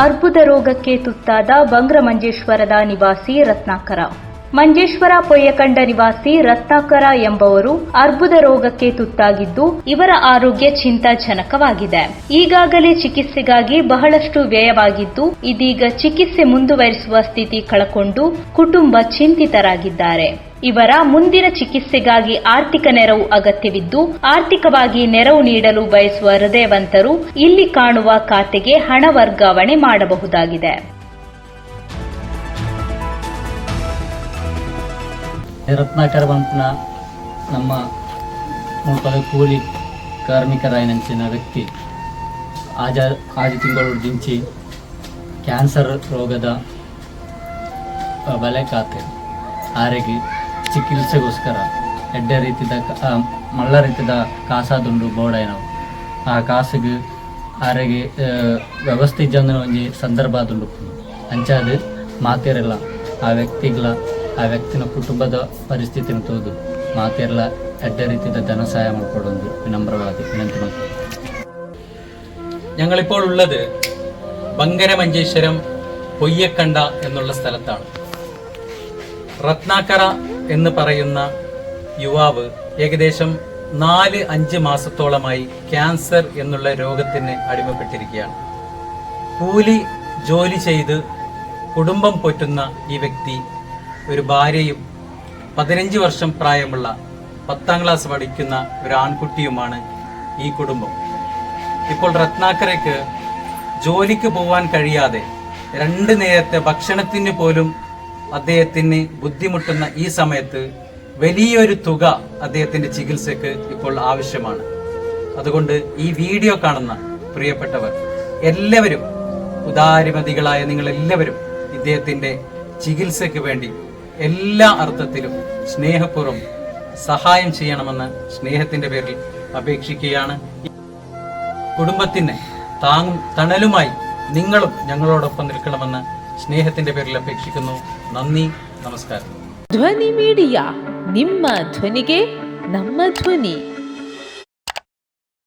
ಅರ್ಬುದ ರೋಗಕ್ಕೆ ತುತ್ತಾದ ಬಂಗ್ರಮಂಜೇಶ್ವರದ ನಿವಾಸಿ ರತ್ನಾಕರ. ಮಂಜೇಶ್ವರ ಪೊಯ್ಯಕಂಡ ನಿವಾಸಿ ರತ್ನಾಕರ ಎಂಬವರು ಅರ್ಬುದ ರೋಗಕ್ಕೆ ತುತ್ತಾಗಿದ್ದು ಇವರ ಆರೋಗ್ಯ ಚಿಂತಾಜನಕವಾಗಿದೆ. ಈಗಾಗಲೇ ಚಿಕಿತ್ಸೆಗಾಗಿ ಬಹಳಷ್ಟು ವ್ಯಯವಾಗಿದ್ದು, ಇದೀಗ ಚಿಕಿತ್ಸೆ ಮುಂದುವರಿಸುವ ಸ್ಥಿತಿ ಕಳಕೊಂಡು ಕುಟುಂಬ ಚಿಂತಿತರಾಗಿದ್ದಾರೆ. ಇವರ ಮುಂದಿನ ಚಿಕಿತ್ಸೆಗಾಗಿ ಆರ್ಥಿಕ ನೆರವು ಅಗತ್ಯವಿದ್ದು, ಆರ್ಥಿಕವಾಗಿ ನೆರವು ನೀಡಲು ಬಯಸುವ ಹೃದಯವಂತರು ಇಲ್ಲಿ ಕಾಣುವ ಖಾತೆಗೆ ಹಣ ವರ್ಗಾವಣೆ ಮಾಡಬಹುದಾಗಿದೆ. ರತ್ನಾಕರ ಪಂಪ್ನ ನಮ್ಮ ಮುಲ್ಪದ ಕೂಲಿ ಕಾರ್ಮಿಕರಾಯನಂಚಿನ ವ್ಯಕ್ತಿ. ಆಜ ಆದಿ ತಿಂಗಳು ದಿಂಚಿ ಕ್ಯಾನ್ಸರ್ ರೋಗದ ಬಲೆ ಖಾತೆ. ಆರೆಗೆ ಚಿಕಿತ್ಸೆಗೋಸ್ಕರ ಎಡ್ಡ ರೀತಿದ ಮಳ್ಳ ರೀತಿದ ಕಾಸಾದುಂಡು ಬೋಡಾಯನವು ಆ ಕಾಸಿಗೆ ಆರೆಗೆ ವ್ಯವಸ್ಥೆ ಜನ ಒಂಜಿ ಸಂದರ್ಭ ದುಂಡು ಅಂಚಾದ ಮಾತಿರಲ್ಲ ಆ ವ್ಯಕ್ತಿಗಳ ಆ ವ್ಯಕ್ತಿನ ಕುಟುಂಬದ ಪರಿಸ್ಥಿತಿನ ತೋದು മാതിയുള്ള എഡ്ഡ രീതിയുടെ ധനസഹായം ഉൾപ്പെടുന്നത് വിനമ്രവാദി വിനന്തി മതി ഞങ്ങളിപ്പോൾ ഉള്ളത് ബങ്കരമഞ്ചേശ്വരം പൊയ്യക്കണ്ട എന്നുള്ള സ്ഥലത്താണ് റത്നാക്കര എന്ന് പറയുന്ന യുവാവ് ഏകദേശം നാല് അഞ്ച് മാസത്തോളമായി ക്യാൻസർ എന്നുള്ള രോഗത്തിന് അടിമപ്പെട്ടിരിക്കുകയാണ് കൂലി ജോലി ചെയ്ത് കുടുംബം പോറ്റുന്ന ഈ വ്യക്തി ഒരു ഭാര്യയും പതിനഞ്ച് വർഷം പ്രായമുള്ള പത്താം ക്ലാസ് പഠിക്കുന്ന ഒരു ആൺകുട്ടിയുമാണ് ഈ കുടുംബം. ഇപ്പോൾ രത്നാക്കരയ്ക്ക് ജോലിക്ക് പോവാൻ കഴിയാതെ രണ്ട് നേരത്തെ ഭക്ഷണത്തിന് പോലും അദ്ദേഹത്തിന് ബുദ്ധിമുട്ടുന്ന ഈ സമയത്ത് വലിയൊരു തുക അദ്ദേഹത്തിന്റെ ചികിത്സയ്ക്ക് ഇപ്പോൾ ആവശ്യമാണ്. അതുകൊണ്ട് ഈ വീഡിയോ കാണുന്ന പ്രിയപ്പെട്ടവർ എല്ലാവരും ഉദാരമതികളായ നിങ്ങൾ എല്ലാവരും ഇദ്ദേഹത്തിന്റെ ചികിത്സയ്ക്ക് വേണ്ടി എല്ലാ അർത്ഥത്തിലും സ്നേഹപൂർവ്വം സഹായം ചെയ്യണമെന്ന് സ്നേഹത്തിന്റെ പേരിൽ അപേക്ഷിക്കുകയാണ് കുടുംബത്തിന് താങ്ങും തണലുമായി നിങ്ങളും ഞങ്ങളോടൊപ്പം നിൽക്കണമെന്ന് സ്നേഹത്തിന്റെ പേരിൽ അപേക്ഷിക്കുന്നു നന്ദി നമസ്കാരം ಧ್ವನಿ ಮೀಡಿಯಾ ನಿಮ್ಮ ಧ್ವನಿಗೆ ನಮ್ಮ ಧ್ವನಿ